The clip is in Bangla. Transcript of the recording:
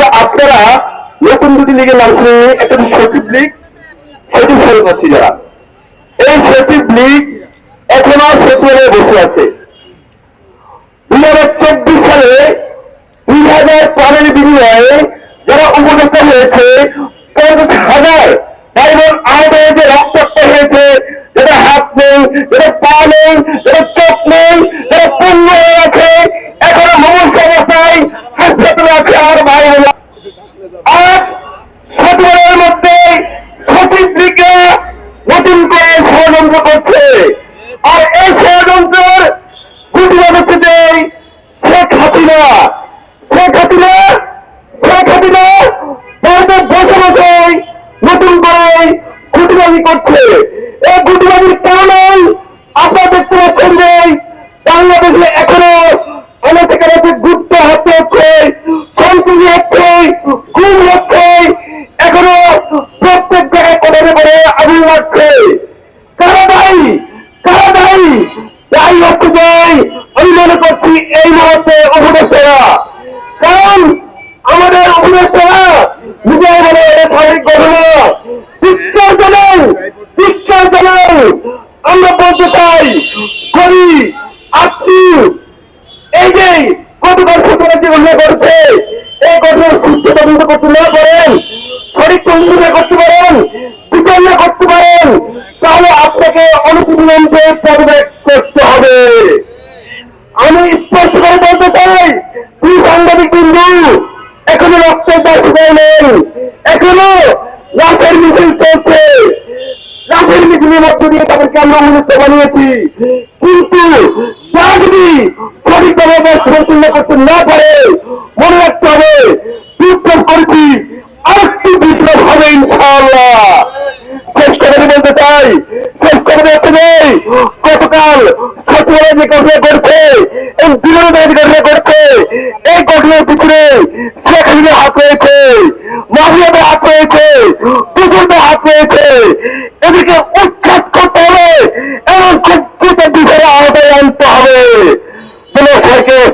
কিন্তু আপনারা নতুন দুটি লীগের নাম শুনে একটা সচিব লীগ, সচিব সরকার যারা। এই সচিব লীগ এখনও সচিবালয়ে বসে আছে। দুই হাজার চব্বিশ সালে দুই হাজার প্রাণের বিনিময়ে যারা উপদেষ্টা হয়েছে, পঞ্চাশ হাজার ভাই বোন আহত হয়েছে রক্তাক্ত হয়েছে, যাদের হাত নেই, যাদের পা নেই, যাদের চোখ নেই যারা পূর্ণ হয়ে আছে এখনও মুমূর্ষ অবস্থায় হাসপাতালে আছে আমার ভাই বোন আজ সচিবালয়ের মধ্যে সচিব নতুন করে ষড়যন্ত্র করছে। এই ষড়যন্ত্রের গুটিবাদ হচ্ছে যে শেখ হাসিনা। শেখ হাসিনা এখনও লাগছে কারা দায়ী? কারা দায়ী? দায়ী হচ্ছে যে আমি মনে করছি এই মুহূর্তে উপদেশেরা কারণ আমাদের উপদেশেরা নিজের বলে এটা শারীরিক ঘটনা শিক্ষার জানাই শিক্ষার জানাই আমরা বলতে চাই করি আপনি এই যে গতকাল সরকার যে ঘটনা করছে, এই ঘটনার সূত্র তদন্ত করতে না পারেন, সঠিক তদন্ত না করতে পারেন বিচার না করতে পারেন তাহলে অনুপূর্ণকে পদত্যাগ করতে হবে। আমি স্পষ্ট করে বলতে চাই, দুই সাংবাদিক বিন্দু, এখনও রক্তের দাস নেই। এখনও লাশের মিছিল চলছে। লাশের মিছিলের মধ্য দিয়ে তাদেরকে আমরা অনুষ্ঠ বানিয়েছি। কিন্তু তা যদি সঠিকভাবে পরিচালনা করতে না পারে, মনে রাখতে হবে, বিপ্লব করেছি, আরেকটি বিপ্লব হবে ইনশাআল্লাহ। শেষ কথা বলতে চাই ব্যক্তিদের গতকাল সচিবালয় যে ঘটনা করছে এবং বিরোধী যে ঘটনা করছে এই ঘটনার পিছনে শেখ হাসিনা হাত রয়েছে মাহিয়াদের হাত রয়েছে দুজনদের হাত রয়েছে। এদিকে উৎখাত করতে হবে এবং শিক্ষিত বিষয়ে আওতায় আনতে হবে। কোনো সরকার